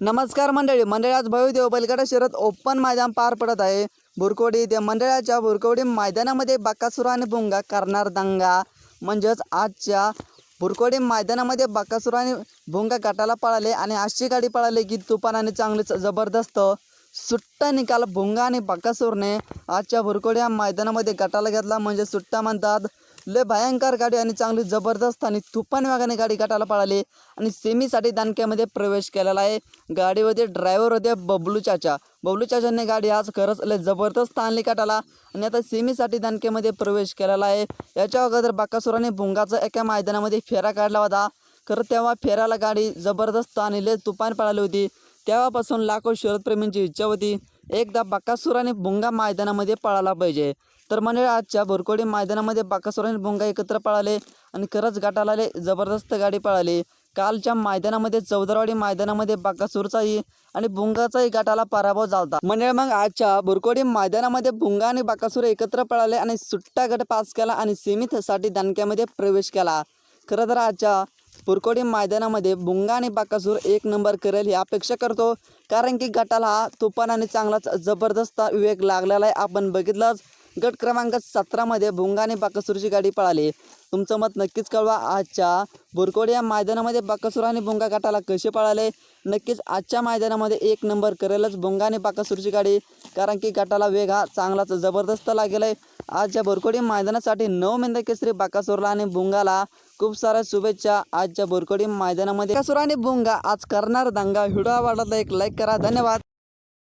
नमस्कार मंडळी. मंडळी आज भव्यदेव बैलगाडा शहरात ओपन मैदान पार पडत आहे. भुरकोडी त्या मंडळाच्या भुरकोडी मैदानामध्ये बकासुर आणि भुंगा करणार दंगा. म्हणजेच आजच्या भुरकोडी मैदानामध्ये बकासुर आणि भुंगा गटाला पळाले आणि अशी गाडी पळाली की तुफान आणि चांगलीच जबरदस्त सुट्टा निकाल भुंगा आणि बाकासूरने आजच्या भुरकोडी या मैदानामध्ये गटाला घेतला. म्हणजे सुट्टा म्हणतात लय भयंकर गाडी आणि चांगली जबरदस्त आणि तुफान वेगाने गाडी गटाला पळाली. आणि सेमीसाठी दानक्यामध्ये प्रवेश केलेला आहे. गाडीमध्ये ड्रायव्हर होते बबलू चाचा. बबलू चाचाने गाडी आज खरंच लय जबरदस्त आणली गटाला. आणि आता सेमीसाठी दानक्यामध्ये प्रवेश केलेला आहे. याच्या अगोदर बाकासुराने भुंगाचा एका मैदानामध्ये फेरा काढला होता. खरं तेव्हा फेराला गाडी जबरदस्त आणि लय तुफान पळाली होती. तेव्हापासून लाखो शरदप्रेमींची इच्छा होती. एकदा बाकासूर आणि भुंगा मैदानामध्ये पळाला पाहिजे. तर मंडळी आजच्या भोरकोडी मैदानामध्ये बाकासूर आणि भुंगा एकत्र पळाले आणि खरंच गटाला जबरदस्त गाडी पळाली. कालच्या मैदानामध्ये चौदरवाडी मैदानामध्ये बाकासूरचाही आणि भुंगाचाही गटाला पराभव झाला म्हणजे मग आजच्या बुरकोडी मैदानामध्ये भुंगा आणि बाकासूर एकत्र पळाले आणि सुट्टा गट पास केला आणि सीमितसाठी दणक्यामध्ये प्रवेश केला. खरं तर आजच्या पुरकोडी मैदानामध्ये बुंगा आणि बाकासूर एक नंबर करेल ही अपेक्षा करतो. कारण की गटाला हा तुफान आणि चांगलाच जबरदस्त विवेक लागलेला आहे. आपण बघितलंच गट क्रमांक सतरामध्ये भुंगा आणि बाकासूरची गाडी पळाली. तुमचं मत नक्कीच कळवा. आजच्या बुरकोडी या मैदानामध्ये बाकासूर आणि भुंगा गटाला कसे पळाले? नक्कीच आजच्या मैदानामध्ये एक नंबर करेलच भुंगा आणि बाकासूरची गाडी कारण की गटाला वेग हा चांगलाच जबरदस्त लागेल आहे आजच्या बोरकोडी मैदानासाठी नऊ मेंद केसरी बाकासूरला आणि भुंगाला खूप साऱ्या शुभेच्छा. आजच्या बोरकोडी मैदानामध्ये बाकासूर आणि भुंगा आज करणार दंगा. व्हिडिओ आवडला एक लाईक करा. धन्यवाद.